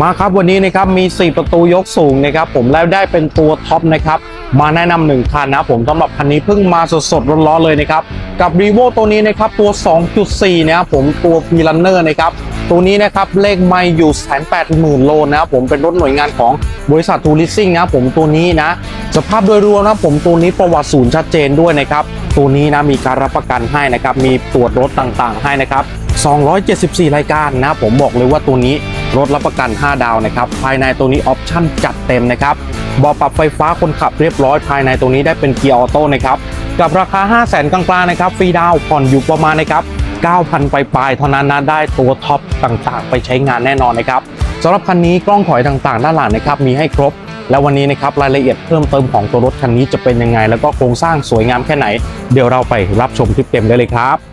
มาครับวันนี้นะครับมี 4 ประตูยกสูงนะครับผมแล้วได้เป็นตัวท็อปนะครับมาแนะนำหนึ่งคันนะผมสำหรับคันนี้เพิ่งมาสดๆร้อนๆเลยนะครับกับ r ีโวตัวนี้นะครับตัว 2.4 นะครับผมตัวพีลันเนอร์นะครับตัวนี้นะครับเลขไม่อยู่แสนแปดหมื่นโลนะครับผมเป็นรถหน่วยงานของบริษัททูริซิ่งนะผมตัวนี้นะสภาพโดยรวมนะผมตัวนี้ประวัติศูนย์ชัดเจนด้วยนะครับตัวนี้นะมีการรับประกันให้นะครับมีตรวจรถต่างๆ ให้นะครับ 274 รายการนะผมบอกเลยว่าตัวนี้รถรับประกัน 5 ดาวนะครับ ภายในตัวนี้ออปชั่นจัดเต็มนะครับบาะปรับไฟฟ้าคนขับเรียบร้อย ภายในตัวนี้ได้เป็นเกียร์ออโต้นะครับ กับราคา 5 0 0แสนกลางๆนะครับ ฟรีดาวผ่อนอยู่ประมาณนะครับ 9,000ปลายๆเท่านั้นนะได้ตัวท็อปต่างๆ ไปใช้งานแน่นอนนะครับสำหรับคันนี้กล้องถอยต่างๆ ด้านหลังนะครับมีให้ครบ แล้ววันนี้นะครับรายละเอียดเพิ่มเติมของตัวรถคันนี้จะเป็นยังไง แล้วก็โครงสร้างสวยงามแค่ไหน เดี๋ยวเราไปรับชมคลิปเต็มได้เลยครับ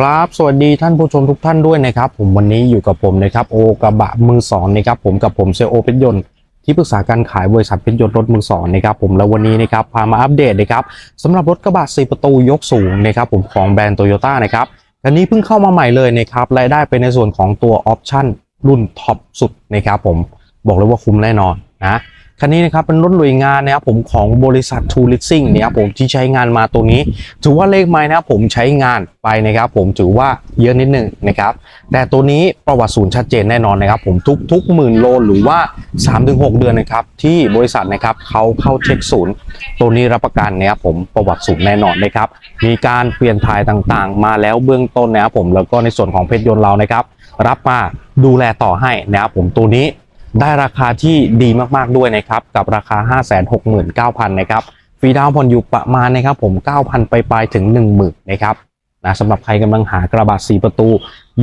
ครับสวัสดีท่านผู้ชมทุกท่านด้วยนะครับ ผมวันนี้อยู่กับผมนะครับโอกระบะมือสอนนะครับผมกับผมเซลโอเพชรยนต์ที่ปรึกษาการขายบริษัทเพชรยนต์รถมือสอนนะครับผมแล้ววันนี้นะครับพามาอัปเดตนะครับสำหรับรถกระบะ4ประตูยกสูงนะครับผมของแบรนด์โตโยต้านะครับคันนี้เพิ่งเข้ามาใหม่เลยนะครับรายได้เป็นในส่วนของตัวออปชั่นรุ่นท็อปสุดนะครับผมบอกเลยว่าคุ้มแน่นอนนะ คันนี้นะครับเป็นรถหน่วยงานนะครับผมของบริษัททูริซิ่งนะครับผมที่ใช้งานมาตัวนี้ ถือว่าเลขไม้นะครับผมใช้งานไปนะครับผมถือว่าเยอะนิดนึงนะครับแต่ตัวนี้ประวัติศูนย์ชัดเจนแน่นอนนะครับผมทุกทุกหมื่นโลหรือว่า 3-6 เดือนนะครับที่บริษัทนะครับเขาเข้าเช็คศูนย์ ตัวนี้รับประกันนะครับผมประวัติศูนย์แน่นอนนะครับมีการเปลี่ยนถ่ายต่างๆ มาแล้วเบื้องต้นนะครับผมแล้วก็ในส่วนของเพชรยนต์เรานะครับรับมาดูแลต่อให้นะครับผมตัวนี้ ได้ราคาที่ดีมากๆด้วยนะครับ กับราคา 569,000นะครับฟรีดาวน์ผ่อนอยู่ประมาณนะครับผม 9,000 ไปปลายถึง 10,000นะครับนะสำหรับใครกำลังหากระบะ4ประตู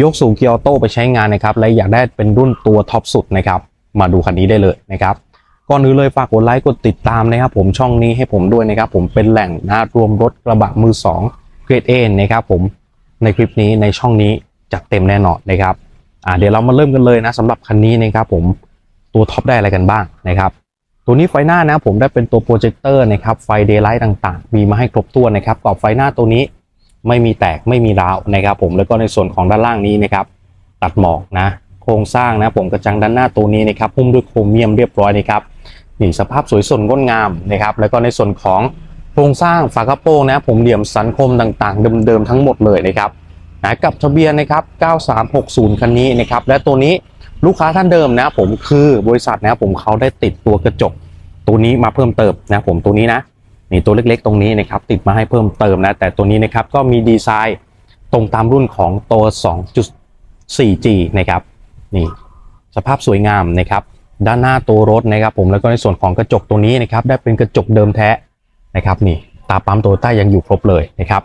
ยกสูงเกียร์ออโต้ไปใช้งานนะครับ และอยากได้เป็นรุ่นตัวท็อปสุดนะครับ มาดูคันนี้ได้เลยนะครับก่อนอื่นเลยฝากกดไลค์กดติดตามนะครับ ผมช่องนี้ให้ผมด้วยนะครับ ผมเป็นแหล่งนะรวมรถกระบะมือ2เกรดเอนะครับผมในคลิปนี้ในช่องนี้จัดเต็มแน่นอนนะครับอ่าเดี๋ยวเรามาเริ่มกันเลยนะสำหรับคันนี้นะครับผม ตัวท็อปได้อะไรกันบ้างนะครับตัวนี้ไฟหน้านะผมได้เป็นตัวโปรเจคเตอร์นะครับไฟเดย์ไลท์ต่างๆ มีมาให้ครบถ้วนนะครับกรอบไฟหน้าตัวนี้ไม่มีแตกไม่มีร้าวนะครับ ผมแล้วก็ในส่วนของด้านล่างนี้นะครับ ตัดหมอกนะ โครงสร้างนะผมกระจังด้านหน้าตัวนี้นะครับหุ้มด้วยโครเมียมเรียบร้อยนะครับนี่สภาพสวยสดงดงามนะครับ แล้วก็ในส่วนของโครงสร้างฝากระโปรงนะผมเหลี่ยมสันคมต่างๆ เดิมๆทั้งหมดเลยนะครับนะกับทะเบียนนะครับ 9360 คันนี้นะครับและตัวนี้ ลูกค้าท่านเดิมนะผมคือบริษัทนะผมเขาได้ติดตัวกระจกตัวนี้มาเพิ่มเติมนะผมตัวนี้นะนี่ตัวเล็กๆ ตรงนี้นะครับติดมาให้เพิ่มเติมนะ แต่ตัวนี้นะครับก็มีดีไซน์ตรงตามรุ่นของตัว 2.4G นะครับนี่สภาพสวยงามนะครับ ด้านหน้าตัวรถนะครับ ผมแล้วก็ในส่วนของกระจกตัวนี้นะครับ ได้เป็นกระจกเดิมแท้นะครับนี่ตาปั๊มโตโยต้ายังอยู่ครบเลยนะครับ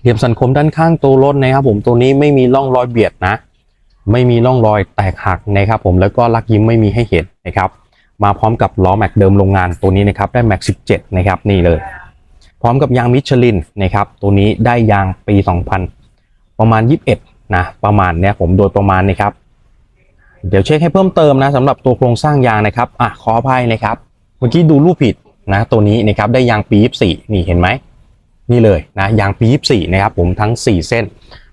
เหลี่ยมสันคมด้านข้างตัวรถนะครับ ผมตัวนี้ไม่มีร่องรอยเบียดนะ ไม่มีร่องรอยแตกหักนะครับผมแล้วก็ลักยิ้มไม่มีให้เห็นนะครับมาพร้อมกับล้อแม็กเดิมโรงงานตัวนี้นะครับได้แม็ก17 นะครับนี่เลย พร้อมกับยางมิชลินนะครับตัวนี้ได้ยางปี 2000 ประมาณ 21 นะประมาณเนี้ยผมโดยประมาณนะครับ เดี๋ยวเช็คให้เพิ่มเติมนะสำหรับตัวโครงสร้างยางนะครับอะขออภัยนะครับเมื่อกี้ดูรูปผิดนะตัวนี้นะครับได้ยางปี 24 นี่เห็นไหมนี่เลยนะยางปี 24 นะครับผมทั้ง 4 เส้น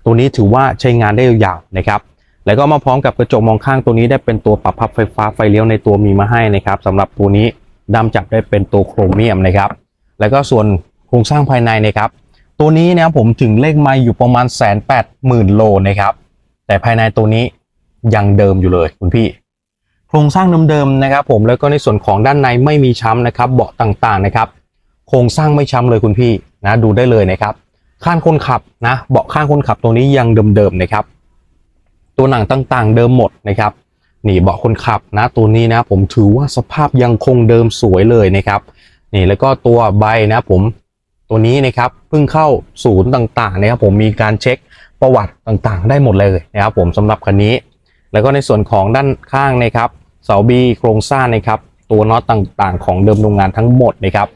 ตัวนี้ถือว่าใช้งานได้ยาวนะครับ แล้วก็มาพร้อมกับกระจกมองข้างตัวนี้ได้เป็นตัวปรับพับไฟฟ้าไฟเลี้ยวในตัวมีมาให้นะครับสำหรับตัวนี้ดำจับได้เป็นตัวโครเมียมนะครับ แล้วก็ส่วนโครงสร้างภายในนะครับ ตัวนี้นะครับผมถึงเลขไมาอยู่ประมาณแสนแปดหมื่นโลนะครับ แต่ภายในตัวนี้ยังเดิมอยู่เลยคุณพี่ โครงสร้างเดิมๆนะครับ ผมแล้วก็ในส่วนของด้านในไม่มีช้ำนะครับ เบาะต่างๆนะครับ โครงสร้างไม่ช้ำเลยคุณพี่นะดูได้เลยนะครับ ข้างคนขับนะเบาะข้างคนขับตรงนี้ยังเดิมๆนะครับ ตัวหนังต่างๆ เดิมหมดนะครับนี่เบาะคนขับนะตัวนี้นะผมถือว่าสภาพยังคงเดิมสวยเลยนะครับนี่แล้วก็ตัวใบนะผมตัวนี้นะครับเพิ่งเข้าศูนย์ต่างๆนะครับผมมีการเช็คประวัติต่างๆ ได้หมดเลยนะครับผมสำหรับคันนี้ แล้วก็ในส่วนของด้านข้างนะครับเสาบีโครงสร้างนะครับตัวน็อตต่างๆ ของเดิมโรงงานทั้งหมดนะครับ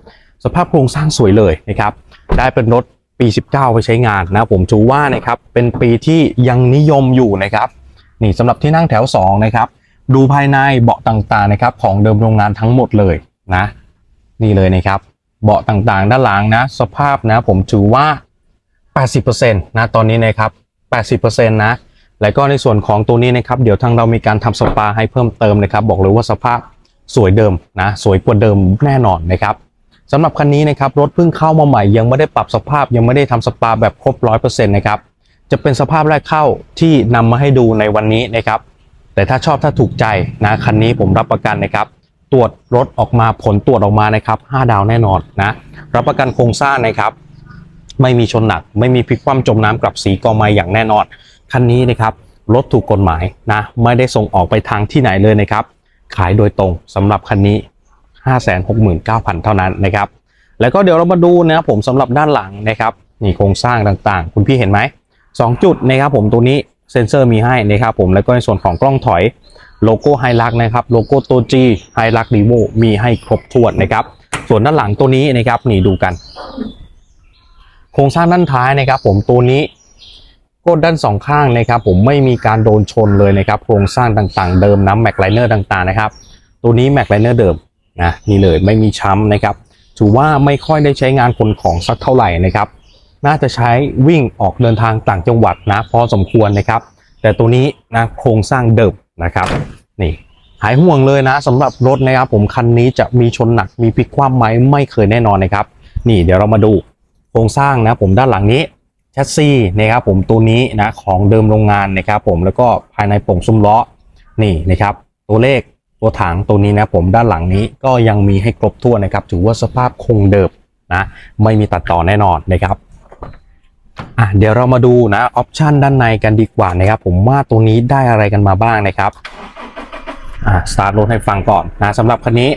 สภาพโครงสร้างสวยเลยนะครับได้เป็นรถ ปี 19 ไปใช้งานนะผมถือว่านะครับเป็นปีที่ยังนิยมอยู่นะครับนี่สำหรับที่นั่งแถว2นะครับดูภายในเบาะต่างๆนะครับของเดิมโรงงานทั้งหมดเลยนะนี่เลยนะครับเบาะต่างๆ ด้านหลังนะสภาพนะผมถือว่า 80%นะตอนนี้นะครับ80%นะแล้วก็ในส่วนของตัวนี้นะครับเดี๋ยวทางเรามีการทำสปาให้เพิ่มเติมนะครับ บอกเลยว่าสภาพสวยเดิมนะสวยกว่าเดิมแน่นอนนะครับ สำหรับคันนี้นะครับรถเพิ่งเข้ามาใหม่ยังไม่ได้ปรับสภาพยังไม่ได้ทำสปาแบบครบ100%นต์นะครับจะเป็นสภาพแรกเข้าที่นำมาให้ดูในวันนี้นะครับ แต่ถ้าชอบถ้าถูกใจนะคันนี้ผมรับประกันนะครับ ตรวจรถออกมาผลตรวจออกมานะครับ5ดาวแน่นอนนะรับประกันโครงสร้างนะครับไม่มีชนหนัก ไม่มีพลิกคว่ำจมน้ำกลับสีกอไม้อย่างแน่นอนคันนี้นะครับรถถูกกฎหมายนะไม่ได้ส่งออกไปทางที่ไหนเลยนะครับ ขายโดยตรงสำหรับคันนี้ 569,000 เท่านั้นนะครับ แล้วก็เดี๋ยวเรามาดูนะครับผมสำหรับด้านหลังนะครับนี่โครงสร้างต่างๆ คุณพี่เห็นไหมสองจุดนะครับผมตัวนี้เซ็นเซอร์มีให้นะครับผมแล้วก็ในส่วนของกล้องถอยโลโก้ไฮลักนะครับโลโก้ตัว G ไฮลักรีโวมีให้ครบถ้วนนะครับ ส่วนด้านหลังตัวนี้นะครับนี่ดูกัน โครงสร้างด้านท้ายนะครับ ผมตัวนี้ก้นด้านสองข้างนะครับผมไม่มีการโดนชนเลยนะครับ โครงสร้างต่างๆ เดิมน้ำแม็กไลเนอร์ต่างๆนะครับ ตัวนี้แม็กไลเนอร์เดิม นะนี่เลยไม่มีช้ำนะครับถือว่าไม่ค่อยได้ใช้งานขนของสักเท่าไหร่นะครับ น่าจะใช้วิ่งออกเดินทางต่างจังหวัดนะพอสมควรนะครับ แต่ตัวนี้นะโครงสร้างเดิมนะครับนี่หายห่วงเลยนะสำหรับรถนะครับผมคันนี้จะมีชนหนักมีพลิกคว่ำไหมไม่เคยแน่นอนนะครับ นี่เดี๋ยวเรามาดูโครงสร้างนะผมด้านหลังนี้แชสซีนะครับผมตัวนี้นะของเดิมโรงงานนะครับผมแล้วก็ภายในป่งซุ้มล้อนี่นะครับ ตัวเลข ตัวถังตัวนี้นะผมด้านหลังนี้ก็ยังมีให้ครบถ้วนนะครับ ถือว่าสภาพคงเดิมนะไม่มีตัดต่อแน่นอนนะครับอะเดี๋ยวเรามาดูนะออปชันด้านในกันดีกว่านะครับ ผมว่าตัวนี้ได้อะไรกันมาบ้างนะครับอะสตาร์ทรถให้ฟังก่อนนะสำหรับคันนี้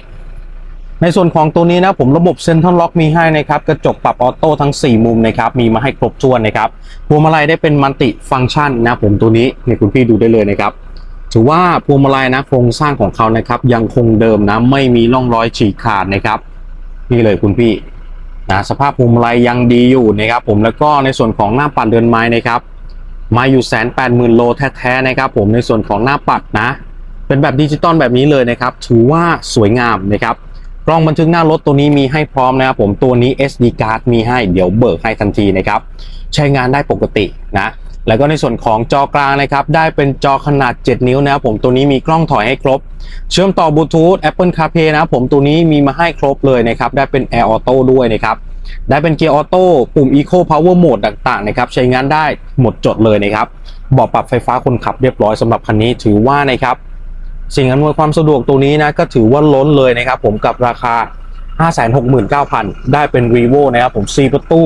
ในส่วนของตัวนี้นะผมระบบเซ็นทรัลล็อกมีให้นะครับ กระจกปรับออโต้ทั้ง 4 มุมนะครับ มีมาให้ครบถ้วนนะครับพวงมาลัยได้เป็นมัลติฟังก์ชันนะผมตัวนี้เนี่ยคุณพี่ดูได้เลยนะครับ ถือว่าพวงมาลัยนะโครงสร้างของเขานะครับ ยังคงเดิมนะไม่มีร่องรอยฉีกขาดนะครับ นี่เลยคุณพี่นะสภาพพวงมาลัยยังดีอยู่นะครับ ผมแล้วก็ในส่วนของหน้าปัดเดินไม้นะครับ มาอยู่แสนแปดหมื่นโลแท้ๆนะครับ ผมในส่วนของหน้าปัดนะ เป็นแบบดิจิตอลแบบนี้เลยนะครับ ถือว่าสวยงามนะครับกล้องบันทึกหน้ารถตัวนี้มีให้พร้อมนะครับผมตัวนี้ SD card มีให้เดี๋ยวเบิกให้ทันทีนะครับ ใช้งานได้ปกตินะ แล้วก็ในส่วนของจอกลางนะครับได้เป็นจอขนาด 7 นิ้วนะครับผมตัวนี้มีกล้องถอยให้ครบ เชื่อมต่อบลูทูธ Apple CarPlay นะครับผมตัวนี้มีมาให้ครบเลยนะครับได้เป็น Air Auto ด้วยนะครับได้เป็นเกียร์ออโต้ปุ่ม Eco Power Mode ต่างๆนะครับใช้งานได้หมดจดเลยนะครับบาะปรับไฟฟ้าคนขับเรียบร้อยสำหรับคันนี้ถือว่านะครับสิ่งอำนวยความสะดวกตัวนี้นะก็ถือว่าล้นเลยนะครับผมกับราคา 569,000 ได้เป็น r e v o นะครับผม 4 ประตู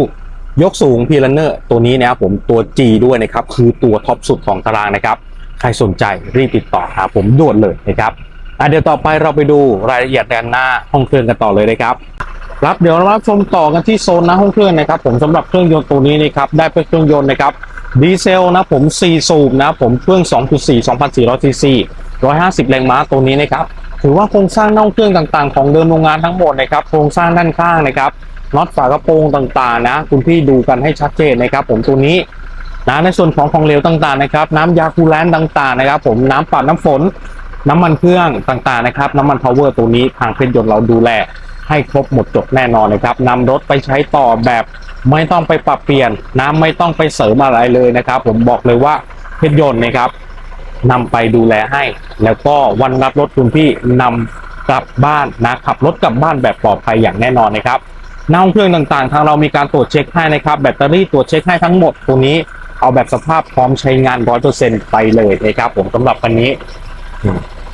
ยกสูงพีลันเนอร์ตัวนี้นะครับผมตัว G ด้วยนะครับ คือตัวท็อปสุดของตารางนะครับ ใครสนใจรีบติดต่อหาผมด่วนเลยนะครับอะเดี๋ยวต่อไปเราไปดูรายละเอียดด้านหน้าห้องเครื่องกันต่อเลยนะครับครับเดี๋ยวเรารับชมต่อกันที่โซนหน้าห้องเครื่องนะครับ ผมสำหรับเครื่องยนต์ตัวนี้นะครับได้เป็นเครื่องยนต์นะครับดีเซลนะผม4สูบนะผมเครื่อง 2.4 2,400ซีซี150 แรงม้าตัวนี้นะครับถือว่าโครงสร้างน่องเครื่องต่างๆ ของเดิมโรงงานทั้งหมดนะครับโครงสร้างด้านข้างนะครับ น็อตฝากระโปรงต่างๆ นะ คุณพี่ดูกันให้ชัดเจนนะครับ ผมตัวนี้นะในส่วนของของเหลวต่างๆนะครับ น้ำยาคูลแลนต์ต่างๆนะครับ ผมน้ำปัดน้ำฝน น้ำมันเครื่องต่างๆนะครับ น้ำมันพาวเวอร์ตัวนี้ทางเพชรยนต์เราดูแลให้ครบหมดจดแน่นอนนะครับนำรถไปใช้ต่อแบบไม่ต้องไปปรับเปลี่ยนนะไม่ต้องไปเสริมอะไรเลยนะครับ ผมบอกเลยว่าเพชรยนต์นะครับนำไปดูแลให้ แล้วก็วันรับรถคุณพี่นำกลับบ้านนะขับรถกลับบ้านแบบปลอดภัยอย่างแน่นอนนะครับ น้าห้องเครื่องต่างๆ ทางเรามีการตรวจเช็คให้นะครับแบตเตอรี่ตรวจเช็คให้ทั้งหมดตัวนี้เอาแบบสภาพพร้อมใช้งาน100%ไปเลยนะครับผมสำหรับคันนี้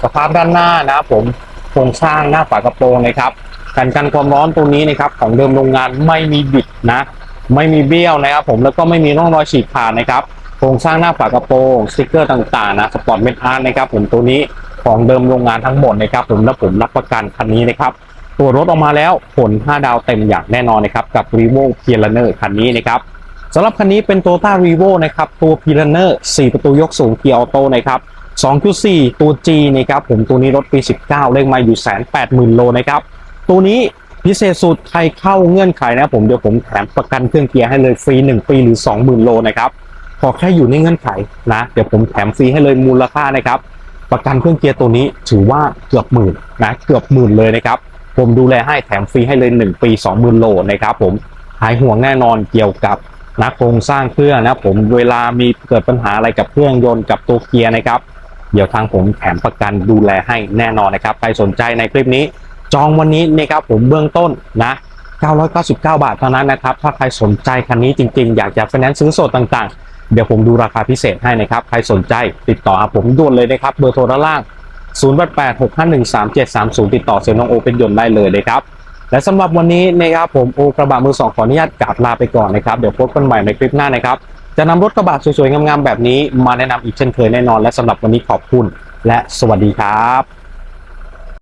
สภาพด้านหน้านะครับผมโครงสร้างหน้าฝากระโปรงนะครับกันกันความร้อนตัวนี้นะครับของเดิมโรงงานไม่มีบิดนะ ไม่มีเบี้ยวนะครับผมแล้วก็ไม่มีร่องรอยฉีกขาดนะครับโครงสร้างหน้าฝากระโปรงสติกเกอร์ต่างๆนะสปอร์ตเมทอานะครับผมตัวนี้ของเดิมโรงงานทั้งหมดนะครับผมและผมรับประกันคันนี้นะครับ ตัวรถออกมาแล้วผล 5 ดาวเต็มอย่างแน่นอนนะครับกับ r e v o p i a n e r คันนี้นะครับสำหรับคันนี้เป็น Toyota r e v o นะครับตัว p i a n e r 4 ประตูยกสูงเกียร์ออโต้นะครับ 2.4 ตัว G นะครับผมตัวนี้รถปี 19 เลขไมาอยู่แสนแปดหมื่นโลนะครับตัวนี้พิเศษสุดใครเข้าเงื่อนไขนะผมเดี๋ยวผมแถมประกันเครื่องเกียร์ให้เลยฟรี 1 ปีหรือ 20,000 โลนะครับขอแค่อยู่ในเงื่อนไขนะ เดี๋ยวผมแถมฟรีให้เลยมูลค่านะครับประกันเครื่องเกียร์ตัวนี้ถือว่าเกือบหมื่นนะเกือบหมื่นเลยนะครับ ผมดูแลให้แถมฟรีให้เลย 1 ปี 20,000 โลนะครับผมหายห่วงแน่นอนเกี่ยวกับนักโครงสร้างเครื่องนะผมเวลามีเกิดปัญหาอะไรกับเครื่องยนต์กับตัวเกียร์นะครับ เดี๋ยวทางผมแถมประกันดูแลให้แน่นอนนะครับ ใครสนใจในคลิปนี้ จองวันนี้นะครับผมเบื้องต้นนะ999 บาทเท่านั้นนะครับ ถ้าใครสนใจคันนี้จริงๆ อยากจะไฟแนนซ์ซื้อสดต่างๆ เดี๋ยวผมดูราคาพิเศษให้นะครับ ใครสนใจติดต่อผมด่วนเลยนะครับ เบอร์โทรด้านล่าง 0886513730 ติดต่อเซลล์น้องโอเป็นยนต์ได้เลยนะครับ และสำหรับวันนี้นะครับผมโอกระบะมือสองขออนุญาตกราบลาไปก่อนนะครับ เดี๋ยวพบกันใหม่ในคลิปหน้านะครับ จะนำรถกระบะสวยๆงามๆแบบนี้มาแนะนำอีกเช่นเคยแน่นอน และสำหรับวันนี้ขอบคุณ และสวัสดีครับ